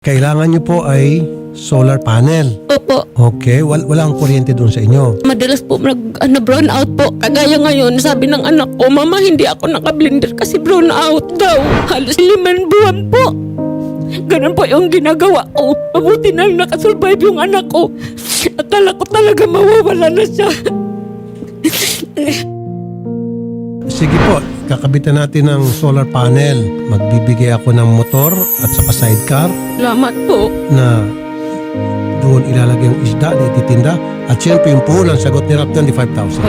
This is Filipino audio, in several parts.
Kailangan nyo po ay solar panel. Opo, Okay, wal walang kuryente doon sa inyo. madalas po nag, ano, brown out po. Kagaya ngayon, sabi ng anak ko, Mama, hindi ako naka-blender kasi brown out daw. Halos limang buwan po. Ganun po yung ginagawa ko. Mabuti na nakasurvive yung anak ko. Akala ko talaga mawawala na siya. Sige po, kakabitan natin ng solar panel. Magbibigay ako ng motor at saka sidecar Salamat po. na doon ilalagay yung isda na ititinda. At syempre yung puhunan, sagot ni Rap 25,000. So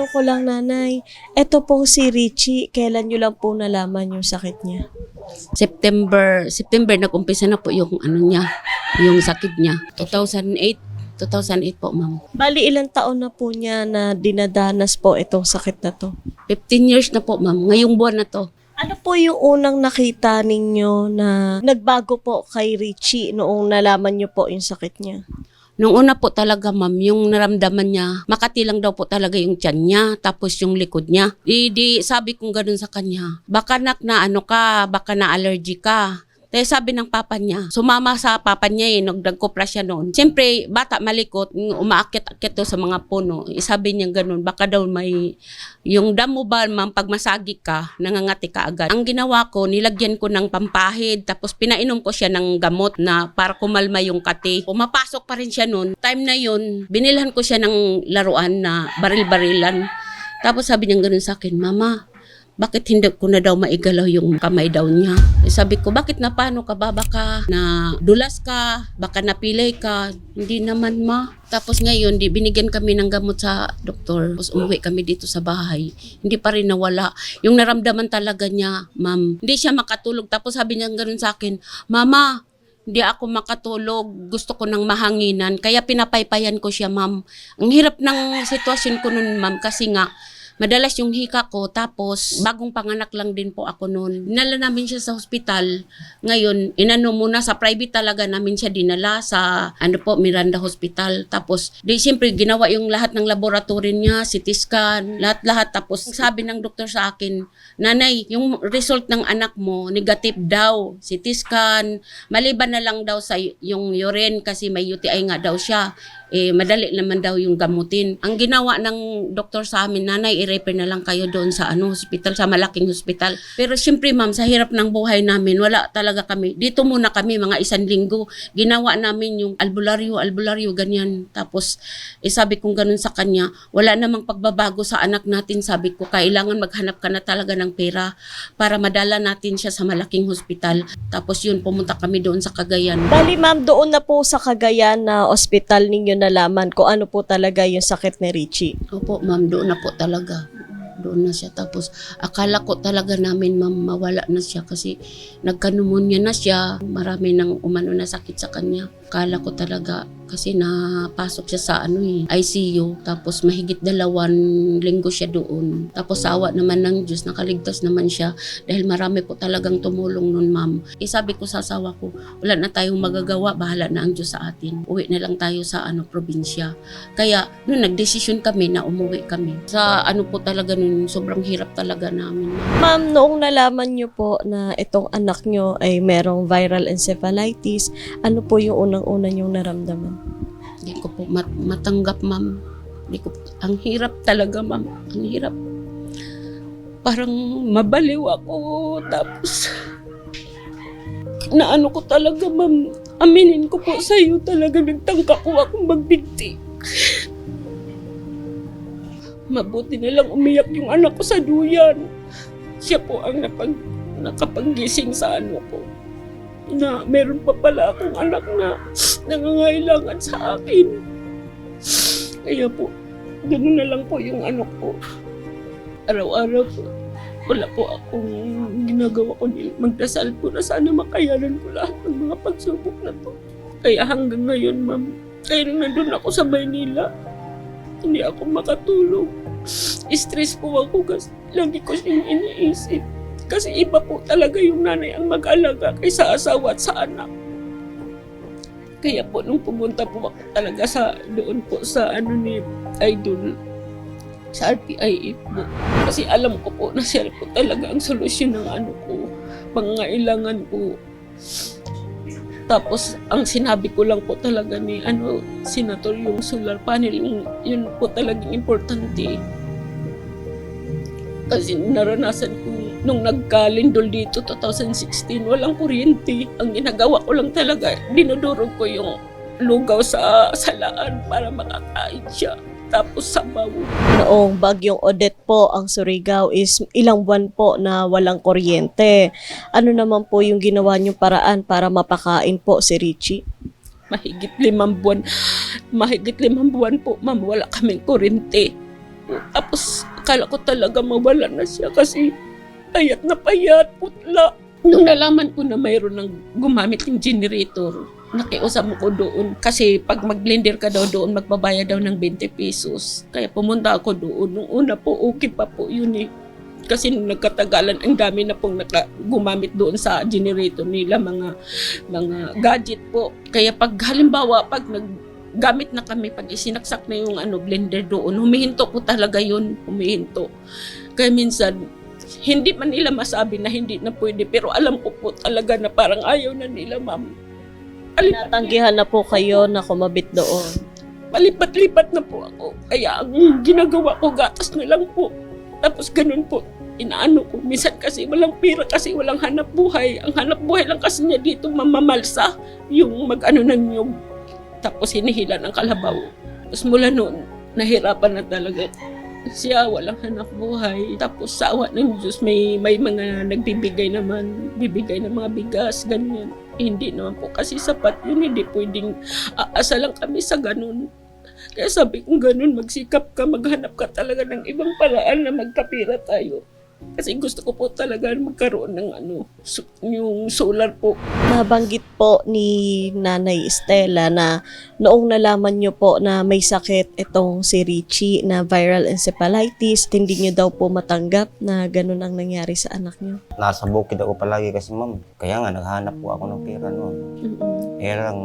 matanong ko lang nanay, eto pong si Richie, kailan nyo lang po nalaman yung sakit niya? September, September nag-umpisa na po yung ano niya, yung sakit niya. 2008, 2008 po, ma'am. Bali ilang taon na po niya na dinadanas po itong sakit na to? 15 years na po, ma'am. Ngayong buwan na to. Ano po yung unang nakita ninyo na nagbago po kay Richie noong nalaman nyo po yung sakit niya? Nung una po talaga, ma'am, yung naramdaman niya, makati lang daw po talaga yung tiyan niya, tapos yung likod niya. Di, di sabi kong ganun sa kanya, baka nak na ano ka, baka na allergy ka. Kaya sabi ng papa niya, sumama sa papa niya eh, nung nagkopra siya noon. Siyempre, bata malikot, umaakit-akit to sa mga puno. Eh, sabi niya ganun, baka daw may, yung damo ba, ma'am, pag masagi ka, nangangati ka agad. Ang ginawa ko, nilagyan ko ng pampahid, tapos pinainom ko siya ng gamot na para kumalma yung kati. Pumapasok pa rin siya noon. Time na yun, binilhan ko siya ng laruan na baril-barilan. Tapos sabi niya ganun sa akin, Mama, bakit hindi ko na daw maigalaw yung kamay daw niya? Eh, sabi ko, bakit na paano ka ba? Baka na dulas ka, baka napilay ka. Hindi naman ma. Tapos ngayon, di, binigyan kami ng gamot sa doktor. Tapos umuwi kami dito sa bahay. Hindi pa rin nawala. Yung naramdaman talaga niya, ma'am. Hindi siya makatulog. Tapos sabi niya ganun sa akin, Mama, hindi ako makatulog. Gusto ko ng mahanginan. Kaya pinapaypayan ko siya, ma'am. Ang hirap ng sitwasyon ko nun, ma'am, kasi nga, madalas yung hika ko, tapos bagong panganak lang din po ako noon. Dinala namin siya sa hospital. Ngayon, inano muna sa private talaga namin siya dinala sa ano po, Miranda Hospital. Tapos, di siyempre ginawa yung lahat ng laboratory niya, CT scan, lahat-lahat. Tapos, sabi ng doktor sa akin, Nanay, yung result ng anak mo, negative daw. CT scan, maliban na lang daw sa yung urine kasi may UTI nga daw siya. Eh, madali naman daw yung gamutin. Ang ginawa ng doktor sa amin, nanay, i-refer na lang kayo doon sa ano, hospital, sa malaking hospital. Pero syempre ma'am, sa hirap ng buhay namin, wala talaga kami. Dito muna kami, mga isang linggo. Ginawa namin yung albularyo, albularyo, ganyan. Tapos, eh, sabi kong ganun sa kanya, wala namang pagbabago sa anak natin. Sabi ko, kailangan maghanap ka na talaga ng pera para madala natin siya sa malaking hospital. Tapos yun, pumunta kami doon sa Cagayan. Bali ma'am, doon na po sa Cagayan na ospital ninyo nalaman kung ano po talaga yung sakit ni Richie. Opo, ma'am, doon na po talaga. Doon na siya. Tapos, akala ko talaga namin, ma'am, mawala na siya kasi nagkanumonya na siya. Marami nang umano na sakit sa kanya. Akala ko talaga kasi napasok siya sa ano eh, ICU. Tapos mahigit dalawang linggo siya doon. Tapos awa naman ng Diyos, nakaligtas naman siya dahil marami po talagang tumulong nun, ma'am. Eh, sabi ko sa asawa ko, wala na tayong magagawa, bahala na ang Diyos sa atin. Uwi na lang tayo sa ano probinsya. Kaya noon nagdesisyon kami na umuwi kami. Sa ano po talaga nun, sobrang hirap talaga namin. Ma'am, noong nalaman nyo po na itong anak nyo ay merong viral encephalitis, ano po yung unang-una nyong naramdaman? Hindi ko po mat- matanggap, ma'am. Hindi ko, ang hirap talaga, ma'am. Ang hirap. Parang mabaliw ako. Tapos, na ano ko talaga, ma'am. Aminin ko po sa iyo talaga nagtangka ko akong magbinti. Mabuti na lang umiyak yung anak ko sa duyan. Siya po ang napag, nakapanggising sa ano ko. Na meron pa pala akong anak na nangangailangan sa akin. Kaya po, ganun na lang po yung ano ko. Araw-araw po. Wala po akong ginagawa ko ni magdasal po na sana makayanan ko lahat ng mga pagsubok na to. Kaya hanggang ngayon, ma'am, kaya nandun ako sa Maynila, hindi ako makatulog. Stress po ako kasi lagi ko siyang iniisip. Kasi iba po talaga yung nanay ang mag-alaga kaysa asawa at sa anak. Kaya po nung pumunta po ako talaga sa doon po sa ano ni Idol sa RTIA po. Kasi alam ko po na siya po talaga ang solusyon ng ano ko, pangangailangan ko. Tapos ang sinabi ko lang po talaga ni ano senator yung solar panel yung yun po talagang importante. Kasi naranasan ko nung nagkalindol dito 2016 walang kuryente. Ang ginagawa ko lang talaga dinudurog ko yung lugaw sa salaan para makakain siya. Tapos sabaw. Noong bagyong Odette po ang Surigao is ilang buwan po na walang kuryente. Ano naman po yung ginawa niyong paraan para mapakain po si Richie? mahigit limang buwan. Mahigit limang buwan po, ma'am, wala kaming kurente. Tapos, akala ko talaga mawala na siya kasi payat na payat, putla. Nung nalaman ko na mayroon ng gumamit ng generator, nakiusap ko doon. Kasi pag mag-blender ka daw doon, magbabayad daw ng 20 pesos. Kaya pumunta ako doon. Nung una po, okay pa po yun eh. Kasi nung nagkatagalan, ang dami na pong naka, gumamit doon sa generator nila, mga mga gadget po. Kaya pag halimbawa, pag naggamit na kami, pag isinaksak na yung ano, blender doon, humihinto po talaga yun, humihinto. Kaya minsan, hindi man nila masabi na hindi na pwede, pero alam ko po talaga na parang ayaw na nila, ma'am. Alipat, Natanggihan na po kayo na kumabit doon. palipat-lipat na po ako. Kaya ang ginagawa ko, gatas na lang po. Tapos ganun po, inaano ko. Minsan kasi walang pira kasi walang hanap buhay. Ang hanap buhay lang kasi niya dito mamamalsa. Yung mag-ano ng nyug. Tapos hinihila ng kalabaw. Tapos mula noon, nahirapan na talaga siya, walang hanap buhay. Tapos sa awa ng Diyos, may, may mga nagbibigay naman, bibigay ng mga bigas, ganyan. Hindi naman po kasi sapat yun, hindi pwedeng aasa lang kami sa ganun. Kaya sabi kong ganun, magsikap ka, maghanap ka talaga ng ibang paraan na magkapira tayo. Kasi gusto ko po talaga magkaroon ng ano, su- yung solar po. Nabanggit po ni Nanay Estela na noong nalaman niyo po na may sakit itong si Richie na viral encephalitis, hindi niyo daw po matanggap na ganun ang nangyari sa anak niyo. Nasa bukid ako palagi kasi ma'am. Kaya nga, naghanap po ako ng pera noon. Eh lang,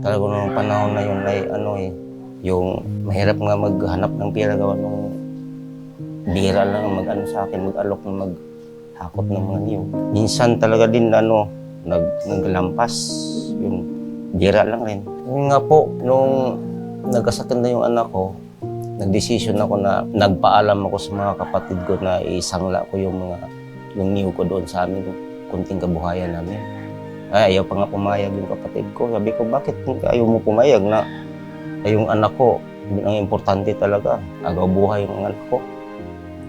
talaga nung panahon na yun ay ano eh, yung mahirap nga maghanap ng pera gawa nung bira lang mag-ano sa akin, mag-alok na maghakot ng mga niyo. Minsan talaga din ano, nag, naglampas, yung bira lang rin. Yun nga po, nung nagkasakit na yung anak ko, nagdesisyon ako na nagpaalam ako sa mga kapatid ko na isangla ko yung mga yung niyo ko doon sa amin, kunting kabuhayan namin. Ay, ayaw pa nga pumayag yung kapatid ko. Sabi ko, bakit ayaw mo pumayag na ay, yung anak ko, yun ang importante talaga. Agaw buhay yung anak ko.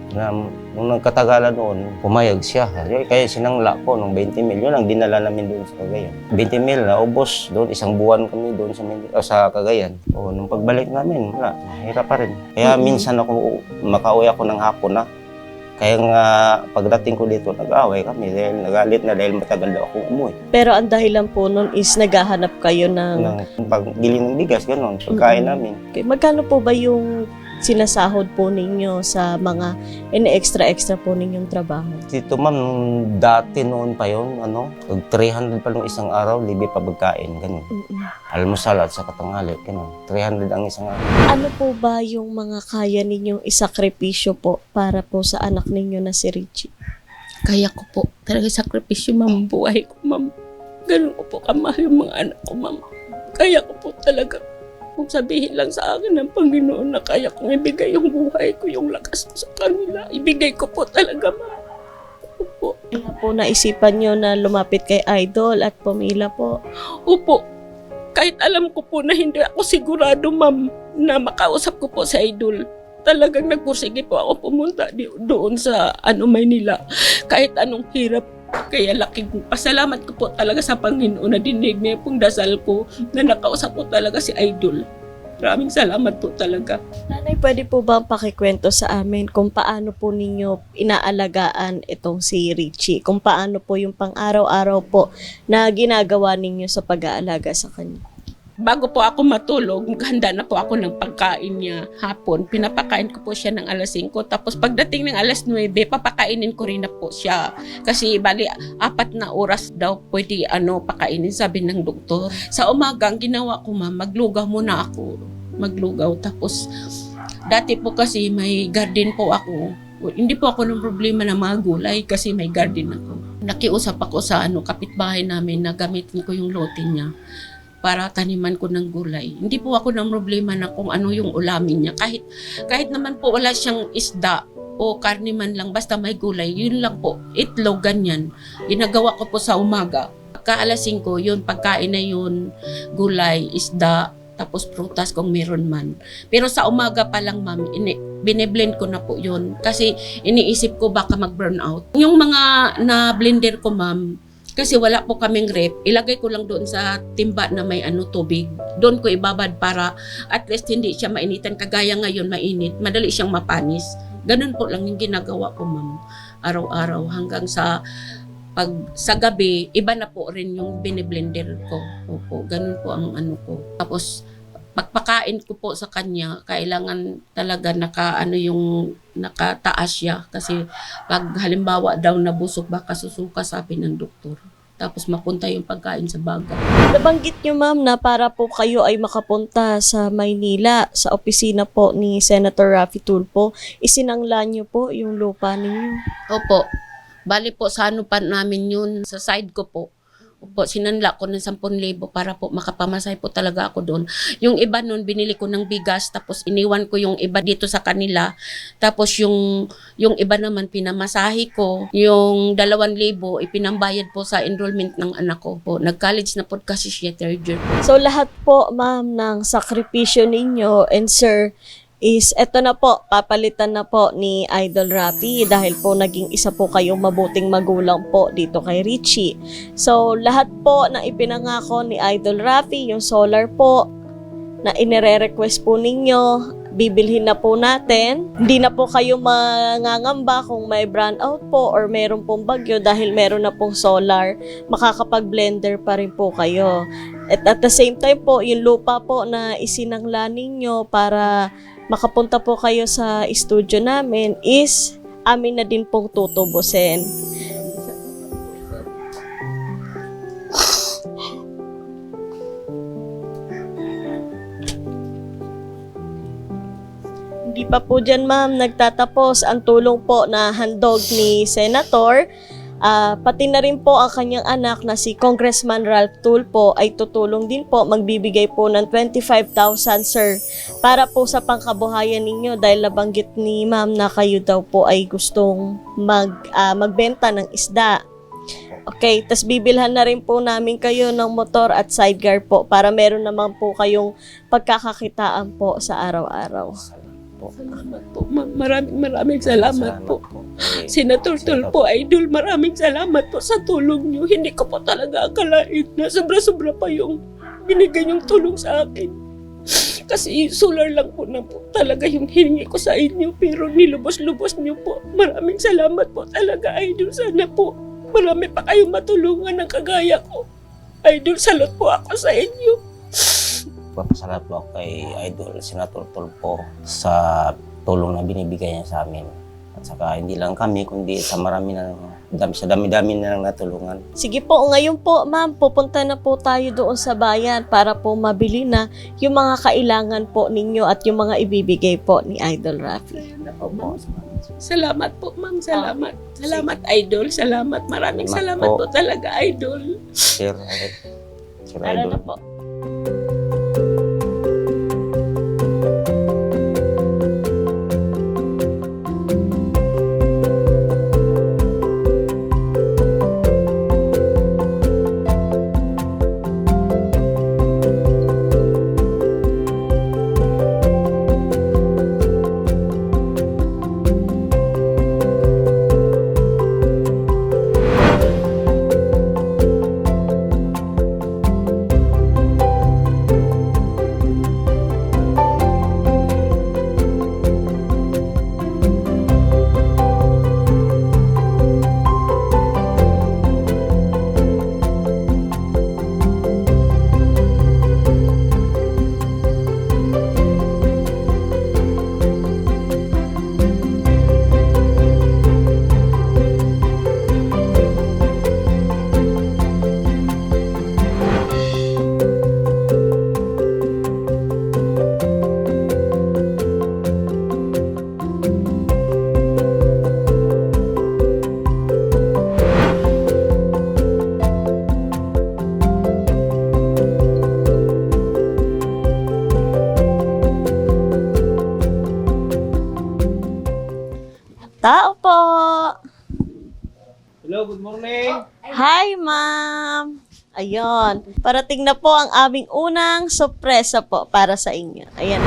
Na, nung nagkatagalan noon, pumayag siya. Kaya sinangla ko nung 20 mil. Yun ang dinala namin doon sa Cagayan. 20 mil na ubos doon. Isang buwan kami doon sa, Mindi- ah, sa Cagayan. O, nung pagbalik namin, wala. Mahirap pa rin. Kaya minsan ako, makauwi ako ng hapon na. Kaya nga, pagdating ko dito, nag-away kami dahil nagalit na dahil matagal daw ako umuwi. Pero ang dahilan po nun is naghahanap kayo ng... Ng pagbili ng bigas, gano'n, pagkain Mhm. namin. Okay, Magkano po ba yung sinasahod po ninyo sa mga ini-extra-extra po ninyong trabaho? Dito ma'am, dati noon pa yon ano, pag 300 pa nung isang araw, libre pa pagkain, ganun. Mm-mm. Almusal at sa katangali, ganun. 300 ang isang araw. Ano po ba yung mga kaya ninyong isakripisyo po para po sa anak ninyo na si Richie? Kaya ko po talaga sakripisyo, ma'am, buhay ko, ma'am. Ganun ko po kamahal yung mga anak ko, ma'am. Kaya ko po talaga kung sabihin lang sa akin ng Panginoon na kaya kong ibigay yung buhay ko, yung lakas ko sa kanila. Ibigay ko po talaga, ma'am. Opo. Kaya po naisipan nyo na lumapit kay Idol at pumila po. Opo. Kahit alam ko po na hindi ako sigurado, ma'am, na makausap ko po sa idol. Talagang nagpursige po ako pumunta di, doon sa ano Maynila. Kahit anong hirap. Kaya laking pasalamat ko po talaga sa Panginoon na dinig niya pong dasal ko na nakausap ko talaga si idol. Maraming salamat po talaga. Nanay, pwede po ba pakikwento sa amin kung paano po ninyo inaalagaan itong si Richie? Kung paano po yung pang-araw-araw po na ginagawa ninyo sa pag-aalaga sa kanya? Bago po ako matulog, handa na po ako ng pagkain niya hapon. Pinapakain ko po siya ng alas 5. Tapos pagdating ng alas 9, papakainin ko rin na po siya. Kasi bali, apat na oras daw pwede ano, pakainin, sabi ng doktor. Sa umaga, ang ginawa ko ma'am, maglugaw muna ako. Maglugaw. Tapos, dati po kasi may garden po ako. Hindi po ako ng problema ng mga gulay kasi may garden ako. Nakiusap ako sa ano, kapitbahay namin na gamitin ko yung lote niya para taniman ko ng gulay. Hindi po ako ng problema na kung ano yung ulamin niya. Kahit, kahit naman po wala siyang isda o karne man lang, basta may gulay, yun lang po. Itlog, ganyan. Ginagawa ko po sa umaga. Pagka alas 5, yun, pagkain na yun, gulay, isda, tapos prutas kung meron man. Pero sa umaga pa lang, ma'am, ini, biniblend ko na po yun. Kasi iniisip ko baka mag-burn out. Yung mga na blender ko, ma'am, kasi wala po kaming rep, ilagay ko lang doon sa timba na may ano tubig. Doon ko ibabad para at least hindi siya mainitan. Kagaya ngayon mainit, madali siyang mapanis. Ganun po lang yung ginagawa ko ma'am. Araw-araw hanggang sa pag sa gabi, iba na po rin yung biniblender ko. Opo, ganun po ang ano ko. Tapos pagpakain ko po sa kanya, kailangan talaga naka ano yung nakataas siya kasi pag halimbawa daw nabusog baka susuka sabi ng doktor. Tapos mapunta yung pagkain sa baga. Nabanggit nyo ma'am na para po kayo ay makapunta sa Maynila sa opisina po ni Senator Raffy Tulfo, isinangla nyo po yung lupa ninyo. Opo. Bali po sa ano pa namin yun, sa side ko po. Opo, sinanla ko ng 10,000 para po makapamasay po talaga ako doon. Yung iba noon, binili ko ng bigas, tapos iniwan ko yung iba dito sa kanila. Tapos yung, yung iba naman, pinamasahe ko. Yung 2,000, ipinambayad po sa enrollment ng anak ko. Po, nag-college na po kasi siya third year. So lahat po ma'am ng sakripisyo ninyo and sir is eto na po, papalitan na po ni Idol Rafi dahil po naging isa po kayong mabuting magulang po dito kay Richie. So lahat po na ipinangako ni Idol Rafi, yung solar po na inire-request po ninyo, bibilhin na po natin. Hindi na po kayo mangangamba kung may brownout po or meron pong bagyo dahil meron na pong solar, makakapag-blender pa rin po kayo. At at the same time po, yung lupa po na isinangla ninyo para makapunta po kayo sa studio namin is amin na din pong tutubusin. Hindi pa po dyan ma'am nagtatapos ang tulong po na handog ni Senator. Ah, pati na rin po ang kanyang anak na si Congressman Ralph Tulpo ay tutulong din po magbibigay po ng 25,000 sir para po sa pangkabuhayan ninyo dahil nabanggit ni ma'am na kayo daw po ay gustong mag, ah, magbenta ng isda. Okay, tas bibilhan na rin po namin kayo ng motor at sidecar po para meron naman po kayong pagkakakitaan po sa araw-araw. Salamat po, ma'am. Maraming maraming salamat, po. Eh, Senator Tulfo, Idol, maraming salamat po sa tulong niyo. Hindi ko po talaga akalain na sobra-sobra pa yung binigay yung tulong sa akin. Kasi solar lang po na po talaga yung hiningi ko sa inyo pero nilubos-lubos niyo po. Maraming salamat po talaga, Idol. Sana po marami pa kayong matulungan ng kagaya ko. Idol, salot po ako sa inyo. Papasalamat po ako kay Idol Senator Tulpo sa tulong na binibigay niya sa amin. At saka hindi lang kami, kundi sa marami na dami, sa dami-dami na lang natulungan. Sige po, ngayon po ma'am, pupunta na po tayo doon sa bayan para po mabili na yung mga kailangan po ninyo at yung mga ibibigay po ni Idol Rafi. Salamat po, ma'am. Salamat. Salamat, Idol. Salamat. Maraming Salamat salamat po. po talaga, Idol. Sir, Sir Idol. na po. Hi, ma'am! Ayun. Parating na po ang aming unang sorpresa po para sa inyo. Ayan.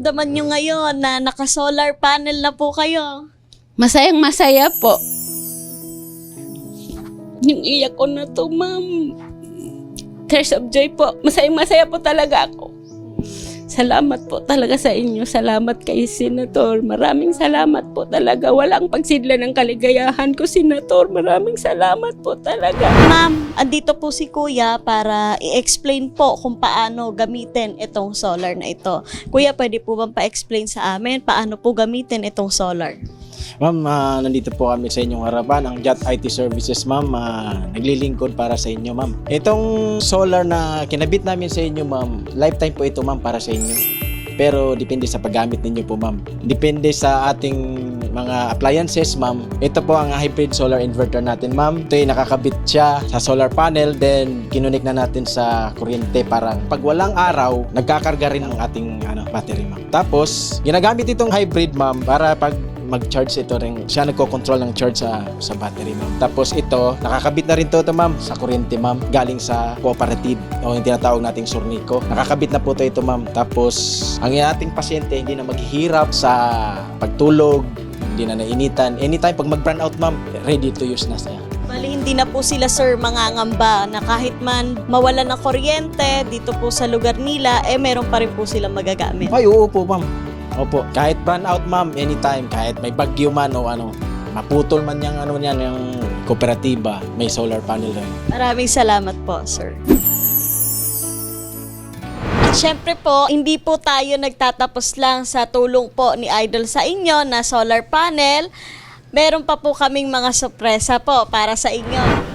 Nararamdaman nyo ngayon na naka-solar panel na po kayo? Masayang masaya po. Yung iyak ko na to, ma'am. Tears of joy po. Masayang masaya po talaga ako. Salamat po talaga sa inyo. Salamat kay Senator. Maraming salamat po talaga. Walang pagsidla ng kaligayahan ko, Senator. Maraming salamat po talaga. Ma'am, andito po si Kuya para i-explain po kung paano gamitin itong solar na ito. Kuya, pwede po bang pa-explain sa amin paano po gamitin itong solar? Ma'am, ah, nandito po kami sa inyong harapan, ang JAT IT Services, ma'am. ah, naglilingkod para sa inyo, ma'am. Itong solar na kinabit namin sa inyo, ma'am, lifetime po ito, ma'am, para sa inyo. Pero depende sa paggamit ninyo po, ma'am. Depende sa ating mga appliances, ma'am. Ito po ang hybrid solar inverter natin, ma'am. Ito ay nakakabit siya sa solar panel, then kinunik na natin sa kuryente. Parang pag walang araw, nagkakarga rin ang ating ano, battery, ma'am. Tapos, ginagamit itong hybrid, ma'am, para pag mag-charge ito rin. Siya nagko-control ng charge sa, sa battery, ma'am. Tapos ito, nakakabit na rin to, to ma'am, sa kuryente, ma'am. Galing sa cooperative o yung tinatawag nating Surnico. Nakakabit na po to ito, ma'am. Tapos, ang ating pasyente hindi na maghihirap sa pagtulog, hindi na nainitan. Anytime, pag mag-burn out, ma'am, ready to use na siya. Bali, hindi na po sila sir mangangamba na kahit man mawala ng kuryente dito po sa lugar nila, eh meron pa rin po silang magagamit. Ay, oo po, ma'am. Opo. Kahit burn out, ma'am, anytime. Kahit may bagyo man o ano, maputol man yung ano niyan, yung kooperatiba, may solar panel rin. Maraming salamat po, sir. At syempre po, hindi po tayo nagtatapos lang sa tulong po ni Idol sa inyo na solar panel. Meron pa po kaming mga sorpresa po para sa inyo.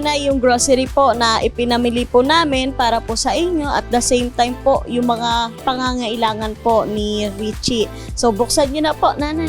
Na po nana yung grocery po na ipinamili po namin para po sa inyo at the same time po yung mga pangangailangan po ni Richie. So buksan nyo na po nana.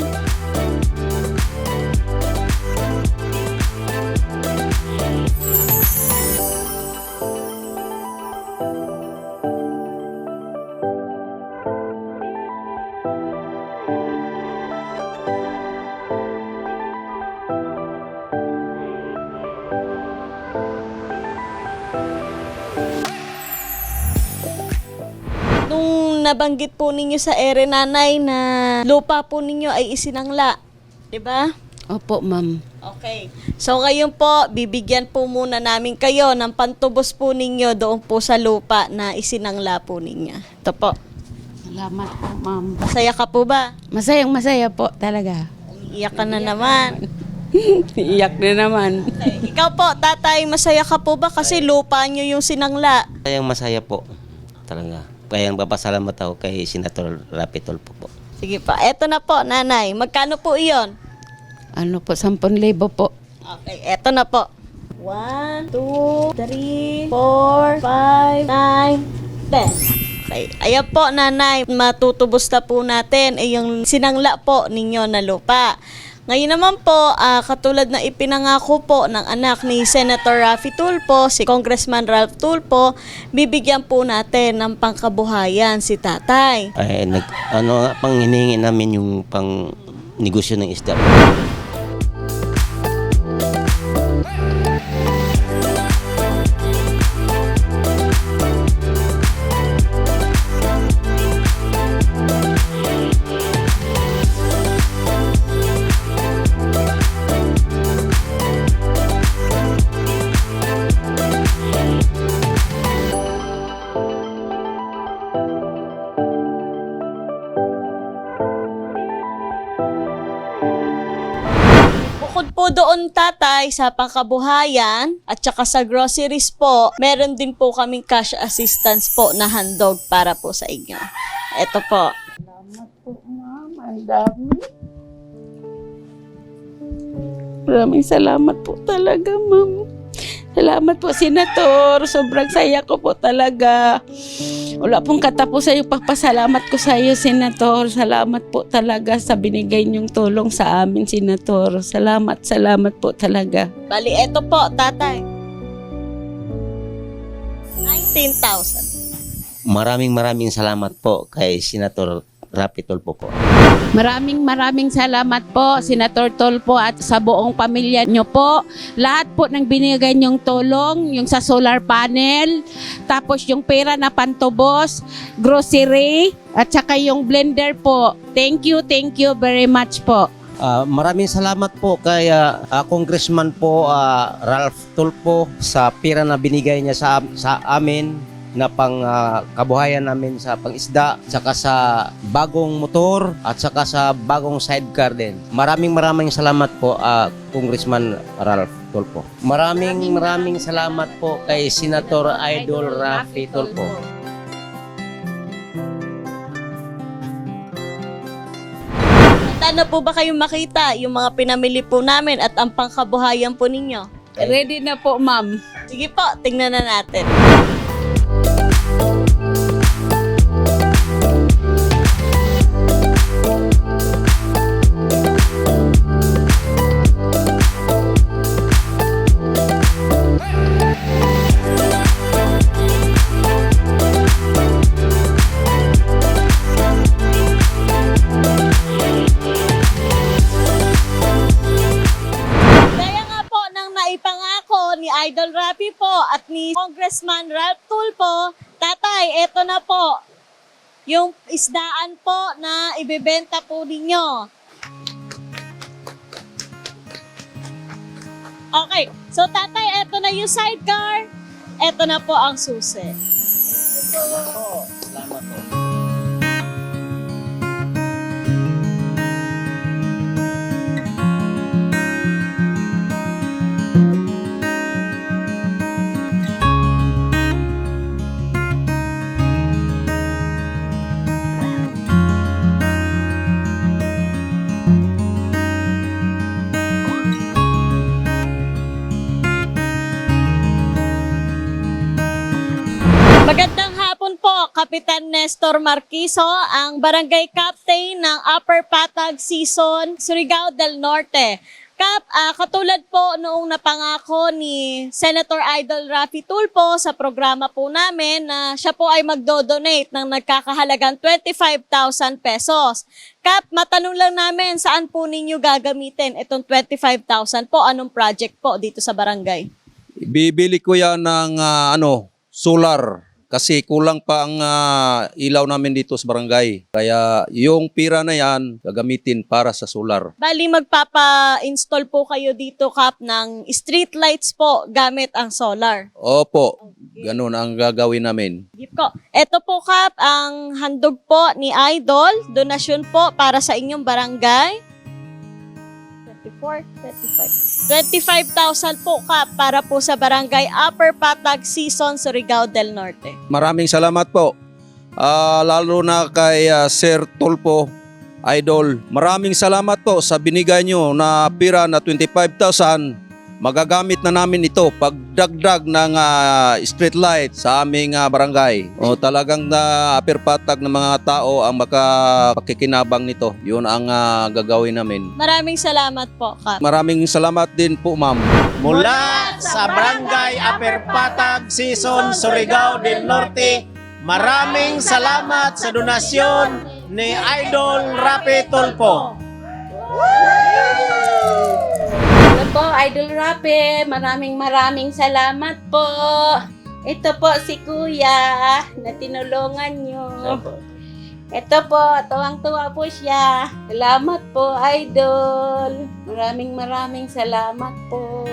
Nabanggit po ninyo sa ere nanay na lupa po ninyo ay isinangla, 'di ba? Opo, ma'am. Okay. So ngayon po, bibigyan po muna namin kayo ng pantubos po ninyo doon po sa lupa na isinangla po ninyo. Ito po. Salamat po, ma'am. Masaya ka po ba? Masayang masaya po talaga. Iyak ka na naman. Iyak na naman. Okay. Ikaw po, tatay, masaya ka po ba? Kasi lupa nyo yung sinangla. Kayang masaya po. Talaga. Kaya papasalamat ako kay Senator Rapitol po po. Sige pa. Eto na po, nanay. Magkano po iyon? Ano po, 10,000 po. Okay, eto na po. 1, 2, 3, 4, 5, 9, 10. Okay. Ayan po, nanay. Matutubos na po natin ay yung sinangla po ninyo na lupa. Ngayon naman po, ah, katulad na ipinangako po ng anak ni Senator Raffy Tulfo, si Congressman Ralph Tulfo, bibigyan po natin ng pangkabuhayan si tatay. Ay, nag, ano pang hinihingi namin yung pang negosyo ng isda. Sa pangkabuhayan at saka sa groceries po, meron din po kaming cash assistance po na handog para po sa inyo. Ito po. Maraming salamat po talaga, ma'am. Salamat po, Senator. Sobrang saya ko po talaga. Wala pong katapusan yung pagpasalamat ko sa iyo, Senator. Salamat po talaga sa binigay niyong tulong sa amin, Senator. Salamat, salamat po talaga. Bali, ito po, tatay. 19,000. Maraming maraming salamat po kay Senator Rapi Tulfo po. Maraming maraming salamat po, Senator Tolpo at sa buong pamilya nyo po. Lahat po ng binigay nyong tulong, yung sa solar panel, tapos yung pera na pantubos, grocery, at saka yung blender po. Thank you, thank you very much po. Ah, maraming salamat po kay ah, Congressman po ah, Ralph Tulfo sa pira na binigay niya sa sa amin na pang ah, kabuhayan namin sa pangisda saka sa bagong motor at saka sa bagong sidecar din. Maraming maraming salamat po ah, Congressman Ralph Tulfo. Maraming maraming salamat po kay Senator Idol Rafi Tulfo. Handa na po ba kayong makita yung mga pinamili po namin at ang pangkabuhayan po ninyo? Ready na po, ma'am. Sige po, tingnan na natin. Idol Rapi po at ni Congressman Ralph Tulfo, Tatay, eto na po yung isdaan po na ibebenta po ninyo. Okay, so tatay, eto na yung sidecar. Eto na po ang susi. Magandang hapon po, Kapitan Nestor Marquiso, ang barangay captain ng Upper Patag Season, Surigao del Norte. Kap, ah, katulad po noong napangako ni Senator Idol Rafi Tulpo sa programa po namin na siya po ay magdo-donate ng nagkakahalagang 25,000 pesos. Kap, matanong lang namin saan po ninyo gagamitin itong 25,000 po? Anong project po dito sa barangay? Bibili ko yan ng ah, ano, solar kasi kulang pa ang ah, ilaw namin dito sa barangay. Kaya yung pira na yan gagamitin para sa solar. Bali, magpapa-install po kayo dito, Kap, ng street lights po gamit ang solar. Opo, ganun ang gagawin namin. Sige po. Ito po, Kap, ang handog po ni Idol. Donasyon po para sa inyong barangay. 24, 25. 25,000 po, Kap, para po sa barangay Upper Patag Season, Surigao del Norte. Maraming salamat po. Ah, lalo na kay ah, Sir Tulpo, Idol. Maraming salamat po sa binigay nyo na pira na 25,000. Magagamit na namin ito pagdagdag ng ah, street light sa aming ah, barangay. O talagang na apirpatag ng mga tao ang makapakikinabang nito. Yun ang ah, gagawin namin. Maraming salamat po, Kap. Maraming salamat din po, ma'am. Mula sa Barangay Aperpatag, Season, Surigao del Norte, maraming salamat sa donasyon ni Idol Rapi Tulfo. Ito po, Idol Rapi, maraming maraming salamat po. Ito po si Kuya na tinulungan nyo. Ito po, tuwang-tuwa po siya. Salamat po, Idol. Maraming maraming salamat po.